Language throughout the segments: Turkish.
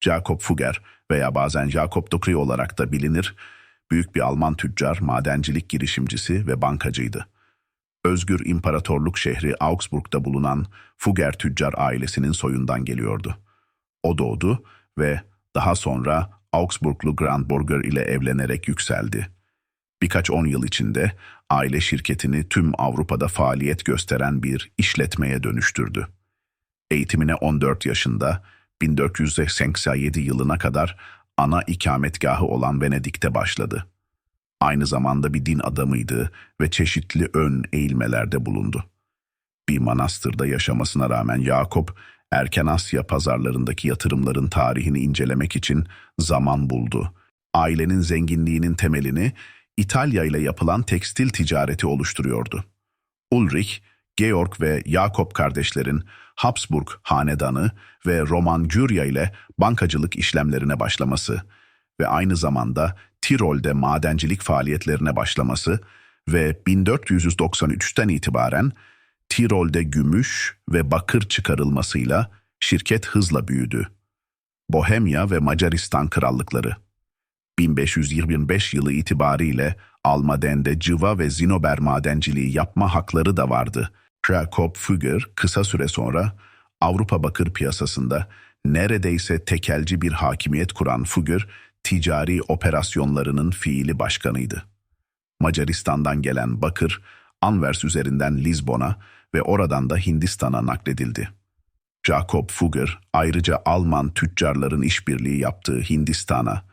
Jakob Fugger veya bazen Jakob Dokri olarak da bilinir, büyük bir Alman tüccar, madencilik girişimcisi ve bankacıydı. Özgür İmparatorluk şehri Augsburg'da bulunan Fugger tüccar ailesinin soyundan geliyordu. O doğdu ve daha sonra Augsburglu Grandburger ile evlenerek yükseldi. Birkaç on yıl içinde aile şirketini tüm Avrupa'da faaliyet gösteren bir işletmeye dönüştürdü. Eğitimine 14 yaşında 1487 yılına kadar ana ikametgahı olan Venedik'te başladı. Aynı zamanda bir din adamıydı ve çeşitli ön eğilmelerde bulundu. Bir manastırda yaşamasına rağmen Yakup, erken Asya pazarlarındaki yatırımların tarihini incelemek için zaman buldu. Ailenin zenginliğinin temelini İtalya ile yapılan tekstil ticareti oluşturuyordu. Ulrich, Georg ve Jakob kardeşlerin Habsburg hanedanı ve Roman Curia ile bankacılık işlemlerine başlaması ve aynı zamanda Tirol'de madencilik faaliyetlerine başlaması ve 1493'ten itibaren Tirol'de gümüş ve bakır çıkarılmasıyla şirket hızla büyüdü. Bohemya ve Macaristan krallıkları 1525 yılı itibariyle Almaden'de cıva ve zinober madenciliği yapma hakları da vardı. Jakob Fugger kısa süre sonra Avrupa bakır piyasasında neredeyse tekelci bir hakimiyet kuran Fugger, ticari operasyonlarının fiili başkanıydı. Macaristan'dan gelen bakır, Anvers üzerinden Lizbon'a ve oradan da Hindistan'a nakledildi. Jakob Fugger ayrıca Alman tüccarların işbirliği yaptığı Hindistan'a,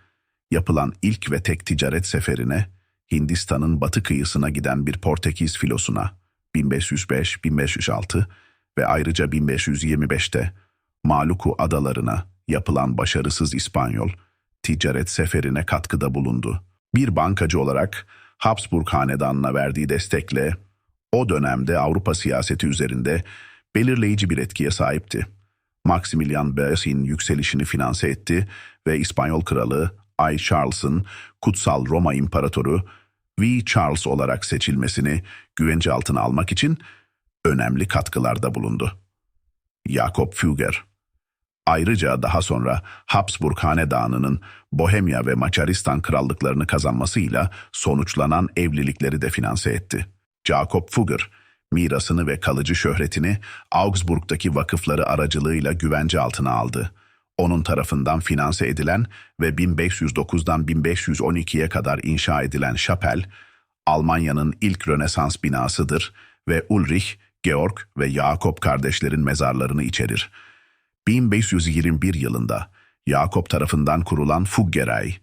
yapılan ilk ve tek ticaret seferine, Hindistan'ın batı kıyısına giden bir Portekiz filosuna 1505-1506 ve ayrıca 1525'te Maluku adalarına yapılan başarısız İspanyol ticaret seferine katkıda bulundu. Bir bankacı olarak Habsburg hanedanına verdiği destekle o dönemde Avrupa siyaseti üzerinde belirleyici bir etkiye sahipti. Maximilian Beyaz'in yükselişini finanse etti ve İspanyol kralı Ay Charles'ın Kutsal Roma İmparatoru V. Charles olarak seçilmesini güvence altına almak için önemli katkılarda bulundu. Jakob Fugger Ayrıca daha sonra Habsburg Hanedanı'nın Bohemya ve Macaristan krallıklarını kazanmasıyla sonuçlanan evlilikleri de finanse etti. Jakob Fugger, mirasını ve kalıcı şöhretini Augsburg'daki vakıfları aracılığıyla güvence altına aldı. Onun tarafından finanse edilen ve 1509'dan 1512'ye kadar inşa edilen şapel, Almanya'nın ilk Rönesans binasıdır ve Ulrich, Georg ve Jakob kardeşlerin mezarlarını içerir. 1521 yılında Jakob tarafından kurulan Fuggerei,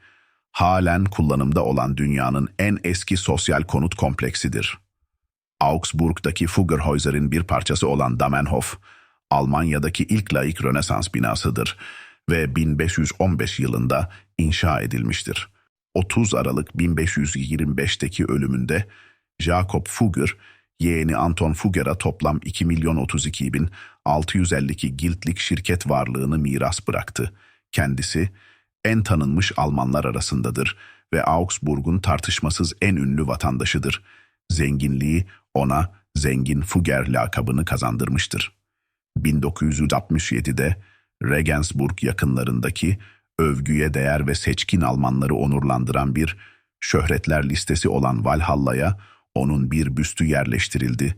halen kullanımda olan dünyanın en eski sosyal konut kompleksidir. Augsburg'daki Fuggerhäuser'in bir parçası olan Damenhof, Almanya'daki ilk laik Rönesans binasıdır ve 1515 yılında inşa edilmiştir. 30 Aralık 1525'teki ölümünde Jakob Fugger, yeğeni Anton Fugger'a toplam 2 milyon 32 bin 652 giltlik şirket varlığını miras bıraktı. Kendisi en tanınmış Almanlar arasındadır ve Augsburg'un tartışmasız en ünlü vatandaşıdır. Zenginliği ona Zengin Fugger lakabını kazandırmıştır. 1967'de Regensburg yakınlarındaki övgüye değer ve seçkin Almanları onurlandıran bir şöhretler listesi olan Valhalla'ya onun bir büstü yerleştirildi